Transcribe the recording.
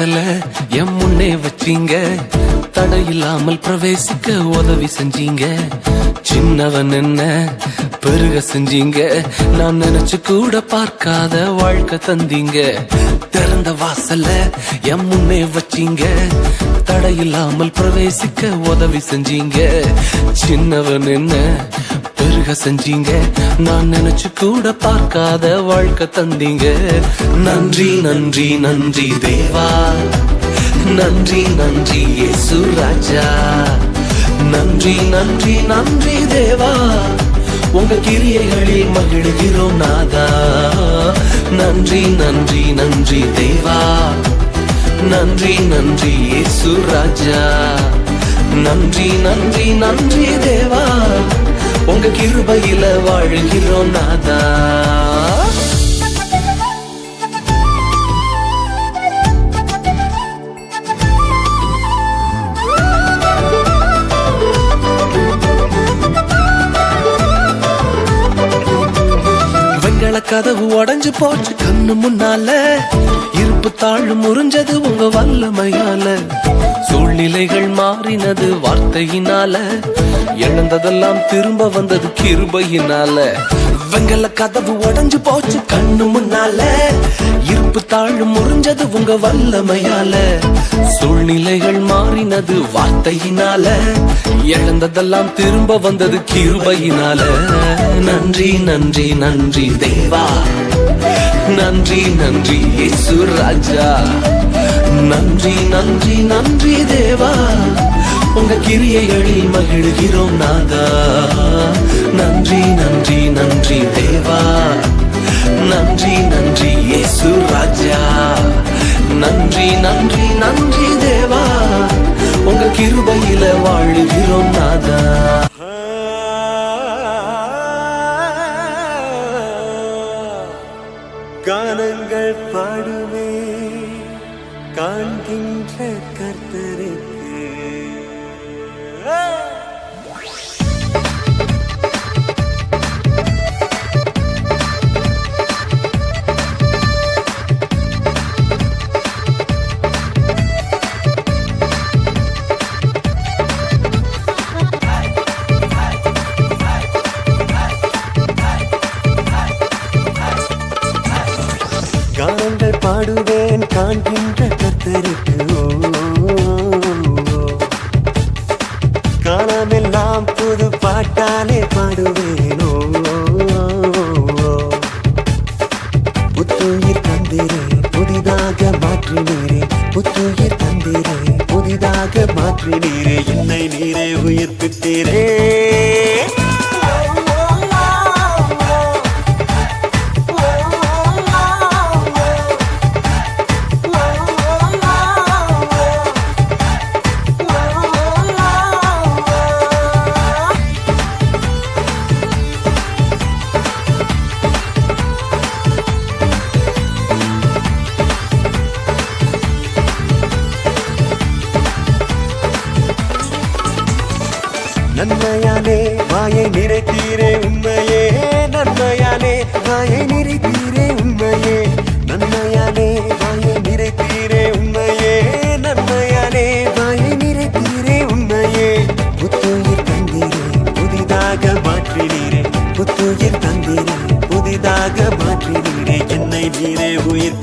வாசல எம் முன்னே வச்சீங்க. தடையில்லாமல் பிரவேசிக்க உதவி செஞ்சீங்க. சின்னவன் என்ன பெருக செஞ்சீங்க? நான் நினைச்சு கூட பார்க்காத வாழ்க்கை தந்தீங்க. திறந்த வாசல எம் முன்னே வச்சீங்க. தடையில்லாமல் பிரவேசிக்க உதவி செஞ்சீங்க. சின்னவன் என்ன செஞ்சீங்க நான் நினைச்சு கூட பார்க்காத வாழ்க்கை தந்தீங்க. நன்றி நன்றி நன்றி தேவா. நன்றி நன்றி இயேசு ராஜா. நன்றி நன்றி நன்றி தேவா. உங்க கிரியைகளில் மகிழ்கிறோம் நாதா. நன்றி நன்றி நன்றி தேவா. நன்றி நன்றி இயேசு ராஜா. நன்றி நன்றி நன்றி தேவா. உங்க கிருபையில வாழ்கிறோம் நாதா. வெங்கல கதவு உடஞ்சு போச்சு கண்ணு முன்னால. இருப்பு தாழ் முறிஞ்சது உங்க வல்லமையால. சூழ்நிலைகள் மாறினது வார்த்தையினால. இழந்ததெல்லாம் திரும்ப வந்தது கிருபையினால. வெங்கல கதவு உடஞ்சு போச்சு கண்ணு முன்னால. இருப்பு தாழ் முறிஞ்சது உங்க வல்லமையால. சூழ்நிலைகள் மாறினது வார்த்தையினால. இழந்ததெல்லாம் திரும்ப வந்தது கிருபையினால. நன்றி நன்றி நன்றி தேவா நன்றி நன்றி இயேசு ராஜா. நன்றி நன்றி நன்றி தேவா. உங்க கிரியைகளில் மகிழ்கிறோம் நாதா. நன்றி நன்றி நன்றி தேவா. நன்றி நன்றி இயேசு ராஜா. நன்றி நன்றி நன்றி தேவா. உங்க கிருபையில வாழ்கிறோம் காண்கின்ற கர்த்தருக்கு. கானங்கள் பாடுவேன் காண்கின்ற கர்த்தருக்கு காலமெல்லாம் புது பாட்டாலே நீரே உயிர்